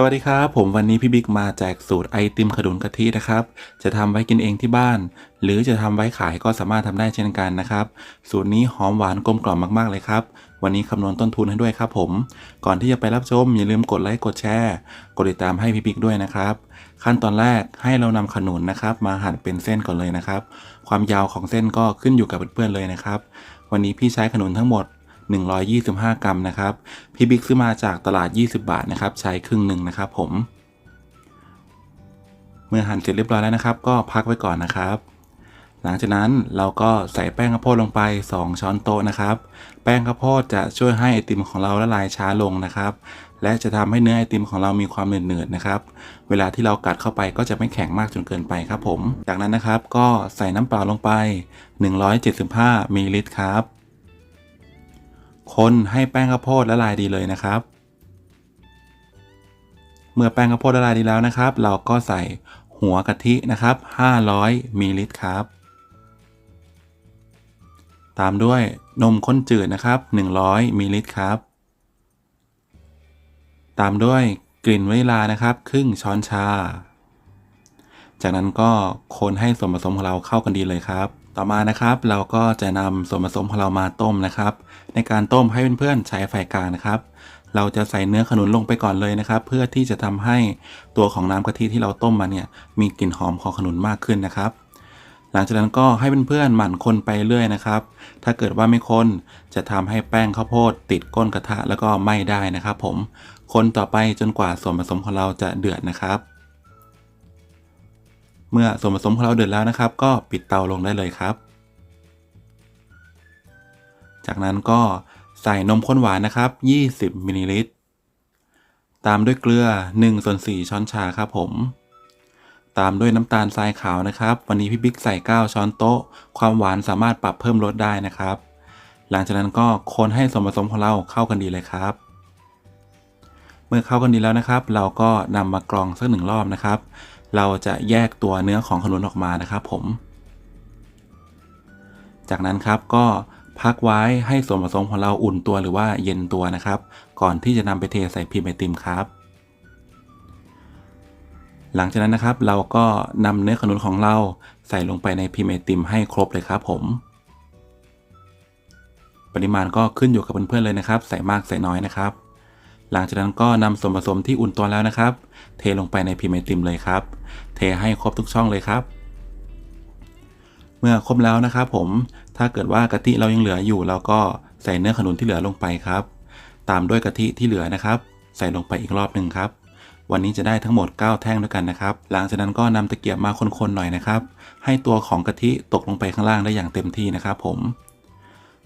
สวัสดีครับ ผมวันนี้พี่บิ๊กมาแจกสูตรไอติมขนุนกะทินะครับ จะทำไว้กินเองที่บ้าน หรือจะทำไว้ขายก็สามารถทำได้เช่นกันนะครับ สูตรนี้หอมหวานกลมกล่อมมากๆเลยครับ วันนี้คำนวณต้นทุนให้ด้วยครับผม ก่อนที่จะไปรับชมอย่าลืมกดไลค์กดแชร์กดติดตามให้พี่บิ๊กด้วยนะครับ ขั้นตอนแรกให้เรานำขนุนนะครับ มาหั่นเป็นเส้นก่อนเลยนะครับ ความยาวของเส้นก็ขึ้นอยู่กับเพื่อนๆเลยนะครับ วันนี้พี่ใช้ขนุนทั้งหมด 125 กรัมนะครับ พี่บิ๊กซื้อมาจากตลาด 20 บาทนะครับ ใช้ครึ่งหนึ่งนะครับผม เมื่อหั่นเสร็จเรียบร้อยแล้วนะครับ ก็พักไว้ก่อนนะครับ หลังจากนั้นเราก็ใส่แป้งข้าวโพดลงไป 2 ช้อนโต๊ะนะครับ แป้งข้าวโพดจะช่วยให้ไอติมของเราละลายช้าลงนะครับ และจะทำให้เนื้อไอติมของเรามีความเหนืดๆนะครับ เวลาที่เรากัดเข้าไปก็จะไม่แข็งมากจนเกินไปครับผม จากนั้นนะครับก็ใส่น้ำเปล่าลงไป 175มิลลิลิตรครับ คนให้แป้งข้าวโพดละลายดีเลยนะครับ เมื่อแป้งข้าวโพดละลายดีแล้วนะครับ เราก็ใส่หัวกะทินะครับ 500มิลลิลิตรครับ ตามด้วยนมข้นจืดนะครับ 100มิลลิลิตรครับ ตามด้วยกลิ่นวานิลานะครับ ครึ่งช้อนชา จากนั้นก็คนให้ส่วนผสมของเราเข้ากันดีเลยครับ ต่อมานะครับเราก็จะนำส่วนผสมของเรามาต้มนะครับ ในการต้มให้เพื่อนๆใช้ไฟกลางนะครับ เราจะใส่เนื้อขนุนลงไปก่อนเลยนะครับ เพื่อที่จะทำให้ตัวของน้ำกะทิที่เราต้มมาเนี่ยมีกลิ่นหอมของขนุนมากขึ้นนะครับหลังจากนั้นก็ให้เพื่อนๆหมั่นคนไปเรื่อยนะครับ ถ้าเกิดว่าไม่คนจะทำให้แป้งข้าวโพดติดก้นกระทะแล้วก็ไหม้ได้นะครับผม คนต่อไปจนกว่าส่วนผสมของเราจะเดือดนะครับ เมื่อส่วนผสมของเราเดือดแล้วนะครับ ก็ปิดเตาลงได้เลยครับ จากนั้นก็ใส่นมข้นหวานนะครับ 20มิลลิลิตร ตามด้วยเกลือ1ส่วน4ช้อนชาครับผม ตามด้วยน้ำตาลทรายขาวนะครับ วันนี้พี่บิ๊กใส่ 9 ช้อนโต๊ะ ความหวานสามารถปรับเพิ่มลดได้นะครับ หลังจากนั้นก็คนให้ส่วนผสมของเราเข้ากันดีเลยครับ เมื่อเข้ากันดีแล้วนะครับ เราก็นำมากรองสักหนึ่งรอบนะครับ เราจะแยกตัวเนื้อของขนุนออกมานะครับผม จากนั้นครับก็พักไว้ให้ส่วนผสมของเราอุ่นตัวหรือว่าเย็นตัวนะครับ ก่อนที่จะนำไปเทใส่พิมพ์ไอติมครับ หลังจากนั้นนะครับเราก็นำเนื้อขนุนของเราใส่ลงไปในพิมพ์ไอติมให้ครบเลยครับผม ปริมาณก็ขึ้นอยู่กับเพื่อนๆเลยนะครับ ใส่มากใส่น้อยนะครับ หลังจากนั้นก็นำส่วนผสมที่อุ่นตัวแล้วนะครับ เทลงไปในพิมพ์ไอติมเลยครับ เทให้ครบทุกช่องเลยครับ เมื่อครบแล้วนะครับผมถ้าเกิดว่ากะทิเรายังเหลืออยู่เราก็ใส่เนื้อขนุนที่เหลือลงไปครับ ตามด้วยกะทิที่เหลือนะครับ ใส่ลงไปอีกรอบหนึ่งครับวันนี้จะได้ทั้งหมด 9 แท่งด้วยกันนะครับ หลังจากนั้นก็นำตะเกียบมาคนๆหน่อยนะครับ ให้ตัวของกะทิตกลงไปข้างล่างได้อย่างเต็มที่นะครับผม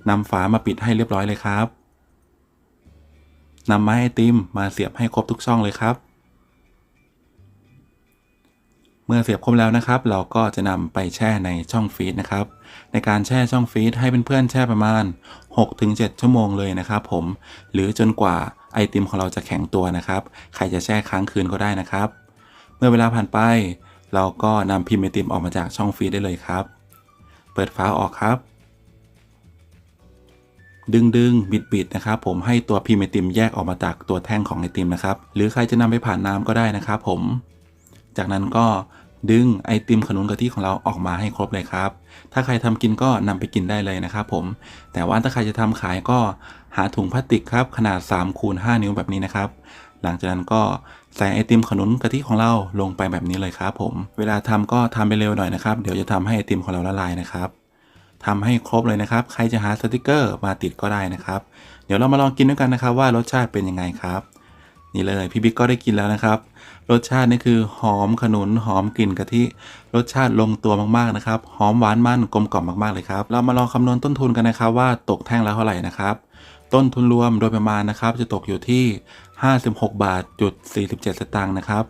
นำฝามาปิดให้เรียบร้อยเลยครับ นำไม้ไอติมมาเสียบให้ครบทุกช่องเลยครับ เมื่อเสียบครบแล้วนะครับ เราก็จะนำไปแช่ในช่องฟรีซนะครับ ในการแช่ช่องฟรีซให้เพื่อนๆแช่ประมาณ 6-7 ชั่วโมงเลยนะครับผม หรือจนกว่าไอติมของเราจะแข็งตัวนะครับ ใครจะแช่ค้างคืนก็ได้นะครับ เมื่อเวลาผ่านไป เราก็นำพิมพ์ไอติมออกมาจากช่องฟรีซได้เลยครับ เปิดฝาออกครับ ดึงดึงบิดบิดนะครับผมให้ตัวพิมพ์ไอติมแยกออกมาจากตัวแท่งของไอติมนะครับ หรือใครจะนำไปผ่านน้ำก็ได้นะครับผม จากนั้นก็ดึงไอติมขนุนกะทิของเราออกมาให้ครบเลยครับ ถ้าใครทำกินก็นำไปกินได้เลยนะครับผม แต่ว่าถ้าใครจะทำขายก็หาถุงพลาสติกครับขนาด3คูณ5นิ้วแบบนี้นะครับ หลังจากนั้นก็ใส่ไอติมขนุนกะทิของเราลงไปแบบนี้เลยครับผม เวลาทำก็ทำไปเร็วหน่อยนะครับ เดี๋ยวจะทำให้ไอติมของเราละลายนะครับ ทำให้ครบเลยนะครับ ใครจะหาสติกเกอร์มาติดก็ได้นะครับ เดี๋ยวเรามาลองกินด้วยกันนะครับว่ารสชาติเป็นยังไงครับ นี่เลยพี่บิ๊กก็ได้กินแล้วนะครับ รสชาตินี่คือหอมขนุนหอมกลิ่นกะทิ รสชาติลงตัวมากๆนะครับ หอมหวานมันกลมกล่อมมากๆเลยครับ เรามาลองคำนวณต้นทุนกันนะครับว่าตกแท่งละเท่าไหร่นะครับต้นทุนรวมโดยประมาณนะครับ จะตกอยู่ที่ 56 บาทจุด47 สตางค์นะครับ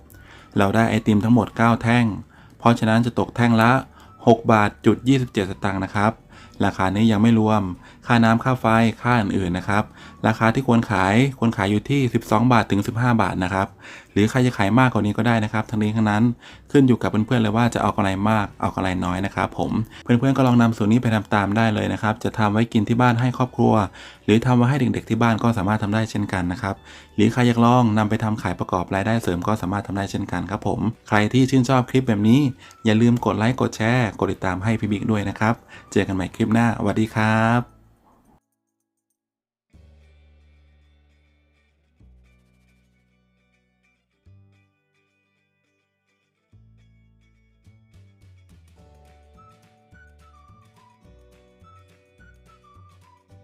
เราได้ไอติมทั้งหมด 9 แท่ง เพราะฉะนั้นจะตกแท่งละ 6 บาทจุด 27 สตางค์นะครับ ราคานี้ยังไม่รวม ค่าน้ำค่าไฟค่าอื่นๆนะครับ ราคาที่ควรขายควรขายอยู่ที่ 12 บาทถึง 15 บาทนะครับ หรือใครจะขายมากกว่านี้ก็ได้นะครับทั้งนี้ทั้งนั้นขึ้นอยู่กับเพื่อนๆเลยว่าจะเอากำไรมากเอากำไรน้อยนะครับ ผมเพื่อนๆก็ลองนำสูตรนี้ไปทำตามได้เลยนะครับ จะทำไว้กินที่บ้านให้ครอบครัว หรือทำไว้ให้เด็กๆที่บ้านก็สามารถทำได้เช่นกันนะครับ หรือใครอยากลองนำไปทำขายประกอบรายได้เสริมก็สามารถทำได้เช่นกันครับผม ใครที่ชื่นชอบคลิปแบบนี้ อย่าลืมกดไลค์กดแชร์กดติดตามให้พี่บิ๊กด้วยนะครับ เจอกันใหม่คลิปหน้าสวัสดีครับ